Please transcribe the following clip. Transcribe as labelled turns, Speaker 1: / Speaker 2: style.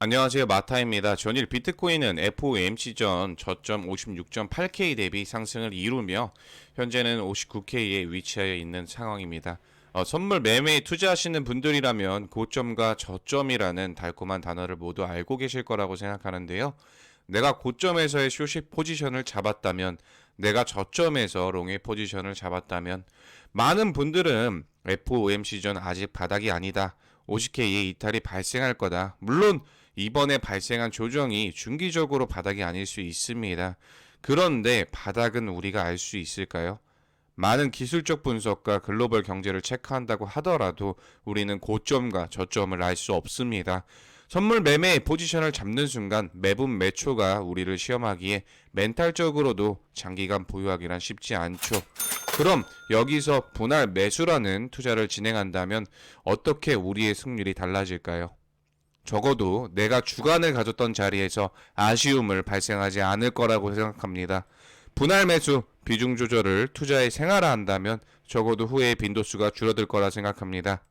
Speaker 1: 안녕하세요. 마타입니다. 전일 비트코인은 FOMC 전 저점 56.8K 대비 상승을 이루며 현재는 59K에 위치하여 있는 상황입니다. 어, 선물 매매에 투자하시는 분들이라면 고점과 저점이라는 달콤한 단어를 모두 알고 계실 거라고 생각하는데요. 내가 고점에서의 쇼시 포지션을 잡았다면, 내가 저점에서 롱의 포지션을 잡았다면, 많은 분들은 FOMC 전 아직 바닥이 아니다. 50K의 이탈이 발생할 거다. 물론 이번에 발생한 조정이 중기적으로 바닥이 아닐 수 있습니다. 그런데 바닥은 우리가 알 수 있을까요? 많은 기술적 분석과 글로벌 경제를 체크한다고 하더라도 우리는 고점과 저점을 알 수 없습니다. 선물 매매의 포지션을 잡는 순간 매분 매초가 우리를 시험하기에 멘탈적으로도 장기간 보유하기란 쉽지 않죠. 그럼 여기서 분할 매수라는 투자를 진행한다면 어떻게 우리의 승률이 달라질까요? 적어도 내가 주간을 가졌던 자리에서 아쉬움을 발생하지 않을 거라고 생각합니다. 분할 매수, 비중 조절을 투자에 생활화한다면 적어도 후에 빈도수가 줄어들 거라 생각합니다.